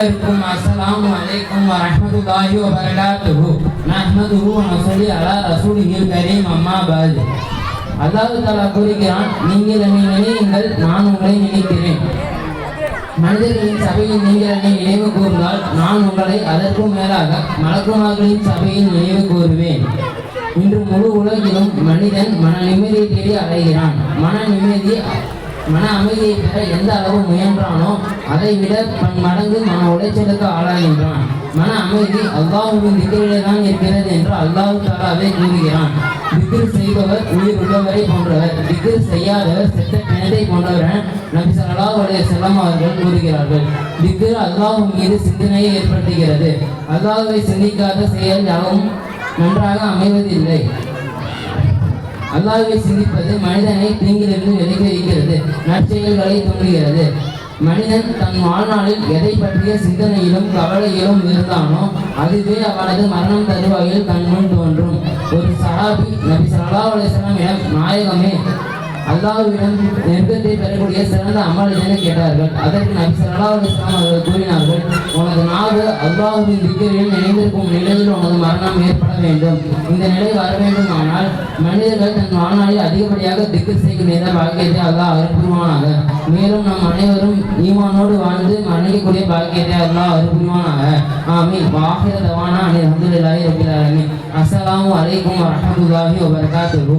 عليكم السلام عليكم ورحمة الله وبركاته نحمده ونصلي على رسوله الكريم أما بعد அல்லாஹ் தஆலா கூறுகிறான் நீங்கள் என்னை நினையுங்கள் நான் உங்களை நினைக்கிறேன் மனிதர்களின் சபையில் நீங்கள் என்னை நினைவு கூர்ந்தால் நான் உங்களை அதற்கும் மேலாக மலக்குமார்களின் சபையில் நினைவு கூறுவேன் இன்று முழு உலகிலும் மனிதன் மன நிம்மதியை தேடி அலைகிறான் மன நிம்மதி மன அமைதியை பெற எந்த அளவு முயன்றானோ அதை விட பன் மடங்கு மன உளைச்சலுக்கு ஆளாகின்றான் மன அமைதி அல்லாஹுவின் திக்கிலே தான் இருக்கிறது என்று அல்லாஹு தாலாவே கூறுகிறான். திக்ர் செய்பவர் உயிர் உள்ளவரை போன்றவர் திக்ர் செய்யாதவர் செத்த பிணத்தை போன்றவர் என நபி செல்லம் அவர்கள் கூறுகிறார்கள். திகிர் அல்லாஹ் மீது சிந்தனையை ஏற்படுத்துகிறது. அல்லாஹுவை சிந்திக்காத செயல் யாவும் நன்றாக அமைவதில்லை. அல்லாஹுவை சிந்திப்பது மனிதனை தீங்கிலிருந்து விலகி வைக்கிறது நற்செயல்களை தூண்டுகிறது. மனிதன் தன் வாழ்நாளில் எதை பற்றிய சிந்தனையிலும் கவலையிலும் இருந்தானோ அதுவே அவனது மரணம் தருவாயில் முன் தோன்றும். ஒரு சஹாபி நபி ஸல்லல்லாஹு அலைஹி நாயகமே அல்லாஹ்விடம் நெருக்கத்தை பெறக்கூடிய சிறந்த அமல் என கேட்டார்கள். அதற்கு நபி ஸல்லல்லாஹு அலிஸ்லாம் அவர்கள் கூறினார்கள் உனது நாடு அல்லாஹுவின் திக்கரில் நினைந்திருக்கும் நிலையில் உனது மரணம் ஏற்பட வேண்டும். இந்த நிலை வர வேண்டுமானால் மனிதர்கள் தன் வாழ்நாளில் அதிகப்படியாக திக்கர் செய்கின்ற வாழ்க்கையை அல்லாஹ் அருள்புரிவானாக மேலும் நம் அனைவரும் ஈமானோடு வாழ்ந்து மரணிக்கக்கூடிய பாக்கியத்தை அல்லாஹ் அருள்புரிவானாக. ஆமீன். வாஹிர தவானா அணி அஹமதுல்லாஹி ரபில் ஆலமீன். அஸ்ஸலாமு அலைக்கும் வரஹ்மத்துல்லாஹி வபரகாத்துஹு.